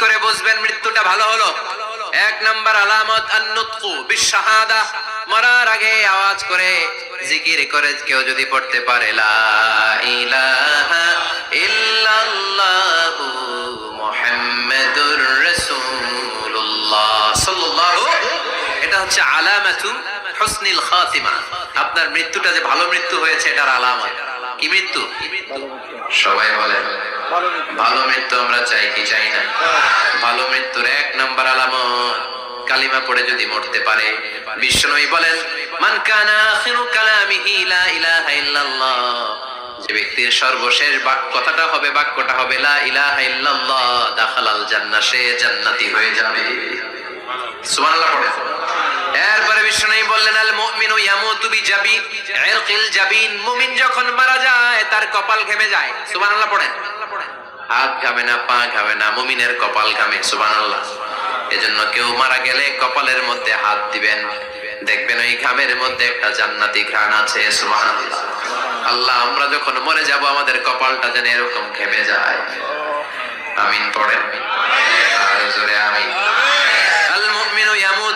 করে বুঝবেন মৃত্যুটা ভালো হলো। এক নাম্বার আলামত, আন্নুতকু বিশাহাদা মরার আগে আওয়াজ করে জিকির করে কেউ যদি পড়তে পারে আপনার মৃত্যুটা যে ভালো মৃত্যু হয়েছে, এটার আলামত। কি মৃত্যু? সবাই বলে ভালো মৃত্যু। আমরা চাই কি চাই না? ভালো মৃত্যুর এক নাম্বার আলামত কালিমা পড়ে যদি মরতে পারে বিষ্ণুই বলেন মান কানা আখিরু কালামিহি লা ইলাহা ইল্লাল্লাহ। যে ব্যক্তির সর্বশেষ বাক কথাটা হবে বাক্যটা হবে লা ইলাহা ইল্লাল্লাহ দাখালাল জান্নাহ সে জান্নাতি হয়ে যাবে। পড়ে। এরপরে বললেন, আল মুমিনু ইয়ামুতু জাবিন। মুমিন যখন মারা যায়, তার কপাল ঘেমে যায়। সুবহানাল্লাহ পড়েন? হাত না, পা না, মুমিনের কপাল সুবহানাল্লাহ। এজন্য কেউ মারা গেলে কপালের মধ্যে হাত দিবেন। দেখবেন ওই ঘামের মধ্যে একটা জান্নাতি ঘ্রাণ আছে, সুবহানাল্লাহ। আল্লাহ, আমরা যখন মরে যাব, আমাদের কপালটা যেন এরকম ঘেমে যায়। আমিন পড়েন? আর জোরে আমিন।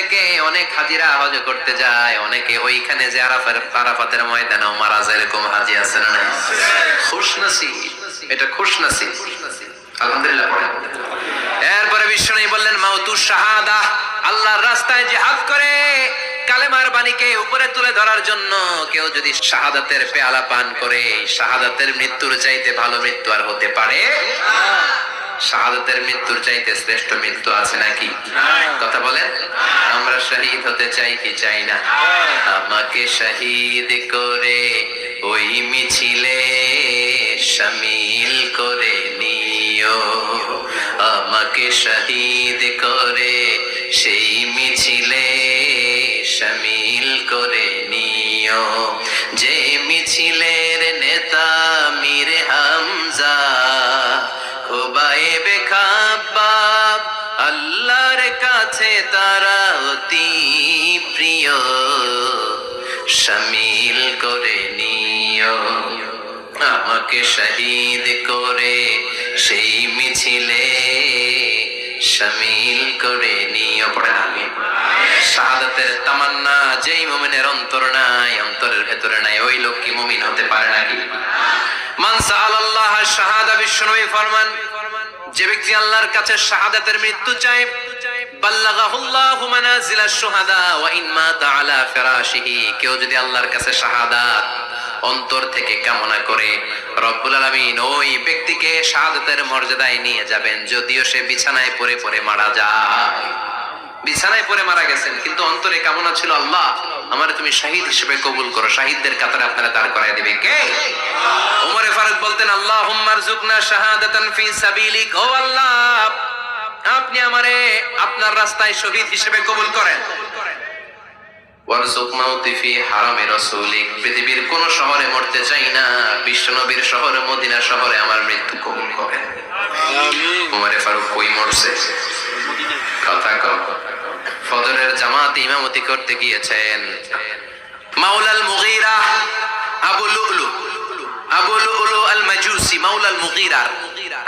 থেকে অনেক হাজিরা হজ করতে যায়, অনেকে ওইখানে যে আরাফের আরাফাতের ময়দানেও মারা যায়, এরকম হাজি আছে না নাই? খুশনসিব, এটা খুশনসিব আলহামদুলিল্লাহ। এরপরে বিষ্ণু বললেন, মাউতু শাহাদা, আল্লাহর রাস্তায় জিহাদ করে, কালেমার বাণীকে উপরে তুলে ধরার জন্য কেউ যদি শাহাদাতের পেয়ালা পান করে, শাহাদাতের মৃত্যুর চাইতে ভালো মৃত্যু আর হতে পারে শাহাদাতের মৃত্যুর চাইতে শ্রেষ্ঠ মৃত্যু আছে নাকি? কথা বলেন, আমরা শহীদ হতে চাই কি চাই না? আমাকে শহীদ করে ওই মিছিলে সামিল করে নিও। আমাকে শহীদ করে সেই কাছে তারা অতি প্রিয় শামিল করে নিও। আমাকে শহীদ করে সেই মিছিলে শামিল করে নিও। পড়ে আমি শাহাদাতের তামান্না, যেই মুমিনের অন্তর নাই, অন্তরের ভেতরে নাই, ওই লোক কি মুমিন হতে পারে নাকি? মান সাআলাল্লাহ শাহাদা বিশ্বনবী ফরমান, যে ব্যক্তি আল্লাহর কাছে শাহাদাতের মৃত্যু চায় কেউ যদি আল্লাহর কাছে শাহাদাত, অন্তর থেকে কামনা করে, রব্বুল ওই ব্যক্তিকে শাহাদাতের মর্যাদায় নিয়ে যাবেন, যদিও সে বিছানায় পড়ে পড়ে মারা যায়। বিছানায় পড়ে মারা গেছেন, কিন্তু অন্তরে কামনা ছিল, আল্লাহ, আমার তুমি শাহিদ হিসেবে কবুল করো, শাহিদদের কাতারে আপনারা দাঁড় করাই দিবে। কে? ওমরে ফারুক বলতেন আল্লাহ শাহাদাতান ফি সাবিলিক। ও আল্লাহ আপনি আমারে আপনার রাস্তায় শহীদ হিসেবে কবুল করেন। পৃথিবীর কোন শহরে মরতে চাই না বিশ্বনবীর শহরে মদিনা শহরে আমার মৃত্যু কবুল করেন। উমরে ফারুক কই মরছে? কথা কম ফজরের জামাত ইমামতি করতে গিয়েছেন। মাওলাল মুগীরা আবু লুলু আবু লুলু।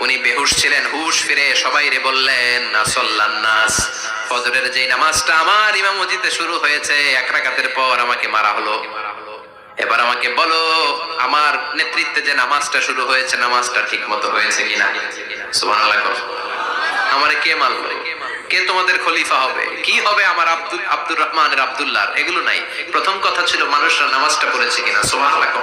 উনি বেহুশ ছিলেন, হুশ ফিরে সবাই রে বললেন, আসল্লান নাস, ফজরের যে নামাজটা আমার ইমামতিতে শুরু হয়েছে, এক রাকাতের পর আমাকে মারা হলো। এবার আমাকে বলো, আমার নেতৃত্বে যে নামাজটা শুরু হয়েছে, নামাজটা ঠিক মতো হয়েছে কিনা? সুবহানাল্লাহ। আমারে কে মারলো? কে তোমাদের খলিফা হবে? কি হবে আমার আব্দুল, আব্দুর রহমানের আব্দুল্লাহ এগুলো নাই। প্রথম কথা ছিল, মানুষরা নামাজটা পড়েছে কিনা? কর।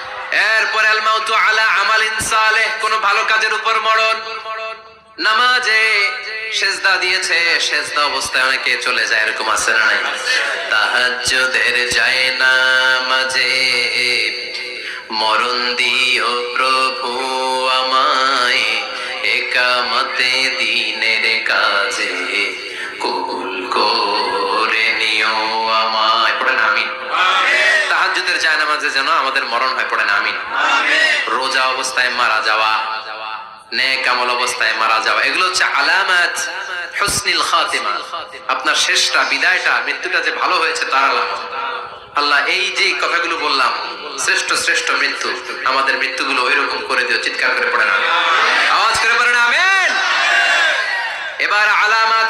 এরপর আল মাউতু আলা আমালিন সালেহ, কোন ভালো কাজের উপর মরণ। নামাজে সেজদা দিয়েছে, সেজদা অবস্থায় অনেকে চলে যায়, এরকম আছে না নাই? তাহাজ্জুদের যায় না মাঝে মরণ দিও প্রভু আমায়, একামতে দিনের তাহাজ্জুদের যায় নামাজে যেন আমাদের মরণ হয় পড়েন আমিন। রোজা অবস্থায় মারা যাওয়া নেক আমল অবস্থায় মারা যাওয়া এগুলো হচ্ছে আলামাত হুসনিল খাতিমা। আপনার শেষটা বিদায়টা মৃত্যুটা যে ভালো হয়েছে তার আলামত। আল্লাহ এই যে কথাগুলো বললাম শ্রেষ্ঠ শ্রেষ্ঠ মৃত্যু আমাদের মৃত্যুগুলো ওইরকম করে দিও চিৎকার করে পড়েন না আওয়াজ করে পড়েন আমিন। এবার আলামাত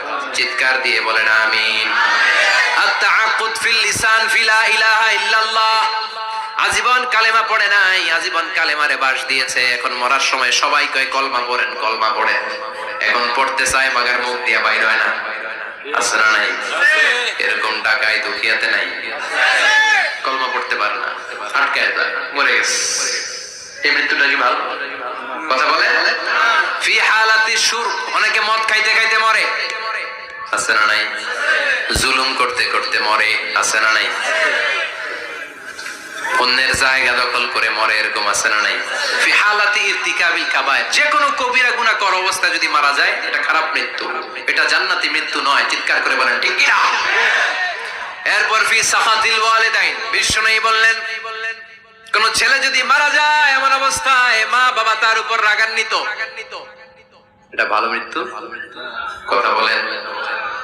চিৎকার দিয়ে বলেন, আমিন। আজীবন কালেমা পড়ে নাই, আজীবন কালেমারে বাস দিয়েছে। এখন মরার সময় সবাই কয়, কলমা পড়েন, কলমা পড়ে এখন পড়তে চায়, মাগার মুখ দিয়া বাইর হয় না। না নাই? এরকম টাকায় দুখিয়াতে নাই। কলমা পড়তে পারে না, আটকায় মরে গেছে। এই মৃত্যুটা কি ভালো? কথা বলে আছে না নাই? জুলুম করতে করতে মরে আছে না নাই? অন্যের জায়গা দখল করে মরে এরকম আছে না নাই? ফি হালাতি ইরতিকাবিল কাবায় যে কোনো কবিরা কর অবস্থা যদি মারা যায়, এটা খারাপ মৃত্যু। এটা জান্নাতি মৃত্যু নয়, চিৎকার করে বলেন, ঠিক এরপর ফি ওয়ালিদাইন। বললেন, কোন ছেলে যদি মারা যায় এমন অবস্থায় মা বাবা তার উপর রাগান্বিত। এটা ভালো মৃত্যু? কথা বলেন।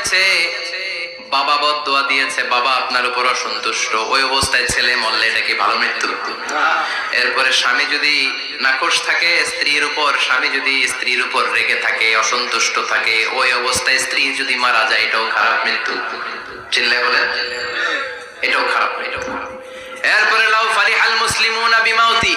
দিয়েছে। বাবা বদদোয়া দিয়েছে, বাবা আপনার উপর অসন্তুষ্ট। ওই অবস্থায় ছেলে মরলে এটা কি ভালো মৃত্যু? এরপরে স্বামী যদি নাকশ থাকে স্ত্রীর উপর, স্বামী যদি স্ত্রীর উপর রেগে থাকে, অসন্তুষ্ট থাকে, ওই অবস্থায় স্ত্রী যদি মারা যায়, এটাও খারাপ মৃত্যু। চিল্লায় বলেন? এটাও খারাপ এটাও খারাপ। এরপরে, লাউ ফারিহাল মুসলিমুনা বিমাউতি।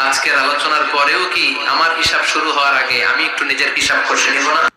আজকের আলোচনার পরেও কি আমার হিসাব শুরু হওয়ার আগে আমি একটু নিজের হিসাব কষে নিব না?